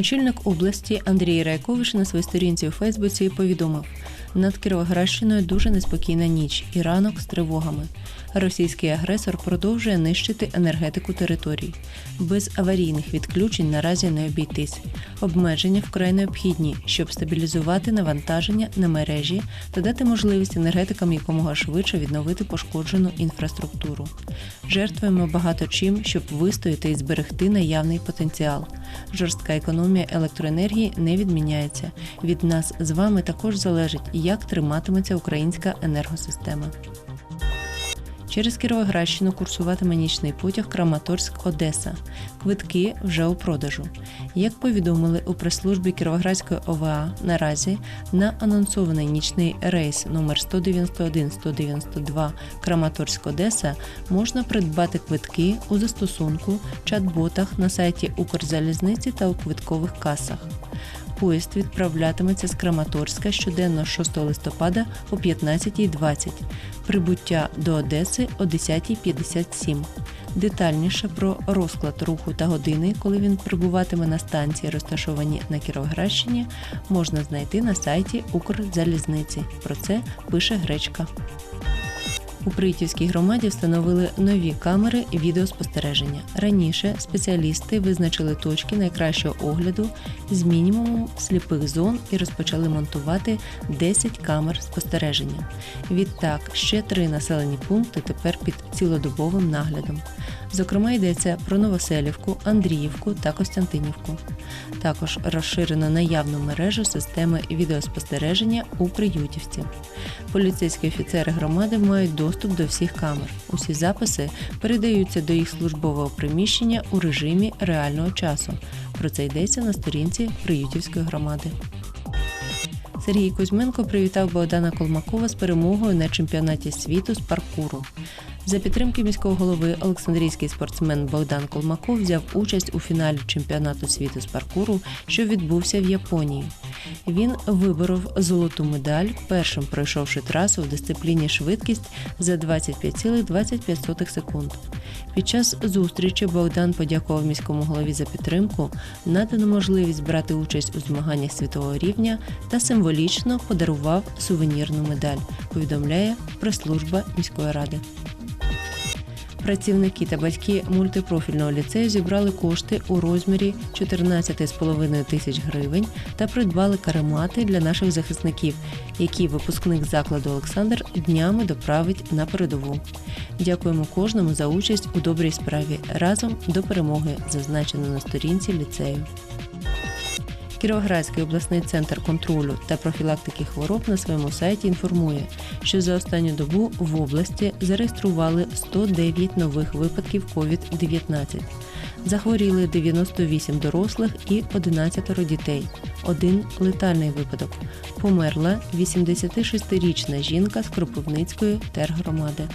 Очільник області Андрій Райкович на своїй сторінці у Фейсбуці повідомив: над Кіровоградщиною дуже неспокійна ніч і ранок з тривогами. Російський агресор продовжує нищити енергетику територій. Без аварійних відключень наразі не обійтись. Обмеження вкрай необхідні, щоб стабілізувати навантаження на мережі та дати можливість енергетикам якомога швидше відновити пошкоджену інфраструктуру. Жертвуємо багато чим, щоб вистояти і зберегти наявний потенціал. Жорстка економія електроенергії не відміняється. Від нас з вами також залежить, як триматиметься українська енергосистема. Через Кіровоградщину курсуватиме нічний потяг Краматорськ-Одеса. Квитки вже у продажу. Як повідомили у прес-службі Кіровоградської ОВА, наразі на анонсований нічний рейс номер 191-192 Краматорськ-Одеса можна придбати квитки у застосунку, чат-ботах на сайті Укрзалізниці та у квиткових касах. Поїзд відправлятиметься з Краматорська щоденно 6 листопада о 15.20, прибуття до Одеси о 10.57. Детальніше про розклад руху та години, коли він прибуватиме на станції, розташовані на Кіровоградщині, можна знайти на сайті Укрзалізниці. Про це пише Гречка. У Приютівській громаді встановили нові камери відеоспостереження. Раніше спеціалісти визначили точки найкращого огляду з мінімумом сліпих зон і розпочали монтувати 10 камер спостереження. Відтак, ще три населені пункти тепер під цілодобовим наглядом. Зокрема, йдеться про Новоселівку, Андріївку та Костянтинівку. Також розширено наявну мережу системи відеоспостереження у Приютівці. Поліцейські офіцери громади мають доступ до всіх камер. Усі записи передаються до їх службового приміщення у режимі реального часу. Про це йдеться на сторінці Приютівської громади. Сергій Кузьменко привітав Богдана Колмакова з перемогою на чемпіонаті світу з паркуру. За підтримки міського голови Олександрійський спортсмен Богдан Колмаков взяв участь у фіналі чемпіонату світу з паркуру, що відбувся в Японії. Він виборов золоту медаль, першим пройшовши трасу в дисципліні швидкість за 25,25 секунд. Під час зустрічі Богдан подякував міському голові за підтримку, надану можливість брати участь у змаганнях світового рівня та символічно подарував сувенірну медаль. Повідомляє прес-служба міської ради. Працівники та батьки мультипрофільного ліцею зібрали кошти у розмірі 14,5 тисяч гривень та придбали каремати для наших захисників, які випускник закладу Олександр днями доправить на передову. Дякуємо кожному за участь у добрій справі разом до перемоги, зазначено на сторінці ліцею. Кіровоградський обласний центр контролю та профілактики хвороб на своєму сайті інформує, що за останню добу в області зареєстрували 109 нових випадків COVID-19. Захворіли 98 дорослих і 11 дітей. Один летальний випадок. Померла 86-річна жінка з Кропивницької тергромади.